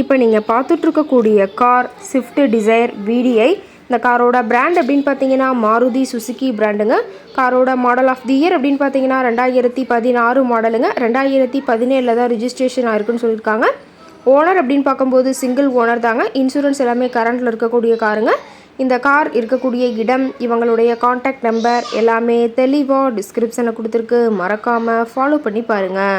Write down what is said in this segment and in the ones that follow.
இப்போ நீங்கள் பார்த்துட்ருக்கக்கூடிய கார் ஸ்விஃப்ட் டிசைர் விடிஐ இந்த காரோட பிராண்ட் அப்படின்னு பார்த்தீங்கன்னா மாருதி சுசுகி பிராண்டுங்க காரோட மாடல் ஆஃப் தி இயர் அப்படின்னு பார்த்தீங்கன்னா ரெண்டாயிரத்தி பதினாறு மாடலுங்க ரெண்டாயிரத்தி பதினேழில் தான் ரிஜிஸ்ட்ரேஷன் ஆயிருக்குன்னு சொல்லியிருக்காங்க. ஓனர் அப்படின்னு பார்க்கும்போது சிங்கிள் ஓனர் தாங்க. இன்சூரன்ஸ் எல்லாமே கரண்ட்டில் இருக்கக்கூடிய காருங்க. இந்த கார் இருக்கக்கூடிய இடம் இவங்களுடைய காண்டாக்ட் நம்பர் எல்லாமே தெளிவாக டிஸ்கிரிப்ஷனில் கொடுத்துருக்கு. மறக்காமல் ஃபாலோ பண்ணி பாருங்கள்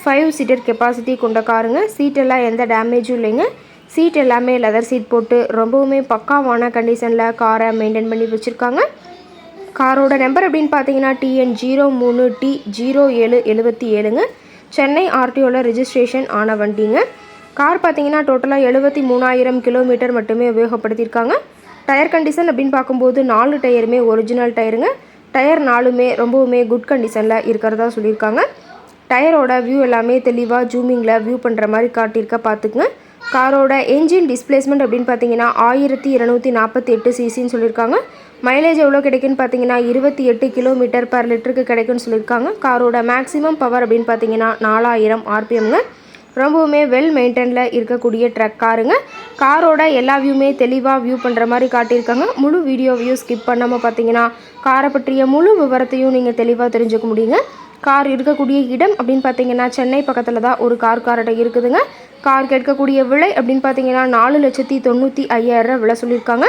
ஃபைவ் சீட்டர் கெப்பாசிட்டி கொண்ட காருங்க சீட்டெல்லாம் எந்த டேமேஜும் இல்லைங்க. சீட் எல்லாமே லெதர் சீட் போட்டு ரொம்பவுமே பக்காவான கண்டிஷனில் காரை மெயின்டைன் பண்ணி வச்சுருக்காங்க. காரோட நம்பர் அப்படின்னு பார்த்தீங்கன்னா டிஎன் ஜீரோ மூணு டி ஜீரோ ஏழு எழுபத்தி ஏழுங்க. சென்னை ஆர்டிஓவில் ரிஜிஸ்ட்ரேஷன் ஆன வண்டிங்க. கார் பார்த்தீங்கன்னா டோட்டலாக எழுபத்தி மூணாயிரம் கிலோமீட்டர் மட்டுமே உபயோகப்படுத்தியிருக்காங்க. டயர் கண்டிஷன் அப்படின்னு பார்க்கும்போது நாலு டயருமே ஒரிஜினல் டயருங்க டயர் நாலுமே ரொம்பவுமே குட் கண்டிஷனில் இருக்கிறதா சொல்லியிருக்காங்க. டயரோட வியூ எல்லாமே தெளிவாக ஜூமிங்கில் வியூ பண்ணுற மாதிரி காட்டியிருக்க பார்த்துக்குங்க. காரோட என்ஜின் டிஸ்பிளேஸ்மெண்ட் அப்படின்னு பார்த்தீங்கன்னா ஆயிரத்தி இரநூத்தி நாற்பத்தி எட்டு சிசின்னு சொல்லியிருக்காங்க. மைலேஜ் எவ்வளோ கிடைக்குன்னு பார்த்தீங்கன்னா இருபத்தி எட்டு கிலோமீட்டர் பர் லிட்டருக்கு கிடைக்குன்னு சொல்லியிருக்காங்க. காரோட மேக்ஸிமம் பவர் அப்படின்னு பார்த்தீங்கன்னா நாலாயிரம் ஆர்பிஎம்ங்க ரொம்பவுமே வெல் மெயின்டைனில் இருக்கக்கூடிய ட்ரக் காருங்க. காரோட எல்லா வியூமே தெளிவாக வியூ பண்ணுற மாதிரி காட்டியிருக்காங்க. முழு வீடியோ ஸ்கிப் பண்ணாமல் பார்த்தீங்கன்னா காரை பற்றிய முழு விவரத்தையும் நீங்கள் தெளிவாக தெரிஞ்சுக்க முடியுங்க. கார் இருக்கக்கூடிய இடம் அப்படின்னு பார்த்தீங்கன்னா சென்னை பக்கத்தில் தான் ஒரு கார் கார்டை இருக்குதுங்க. கார் கேட்கக்கூடிய விலை அப்படின்னு பார்த்தீங்கன்னா நாலு லட்சத்தி தொண்ணூற்றி ஐயாயிரம் விலை சொல்லியிருக்காங்க.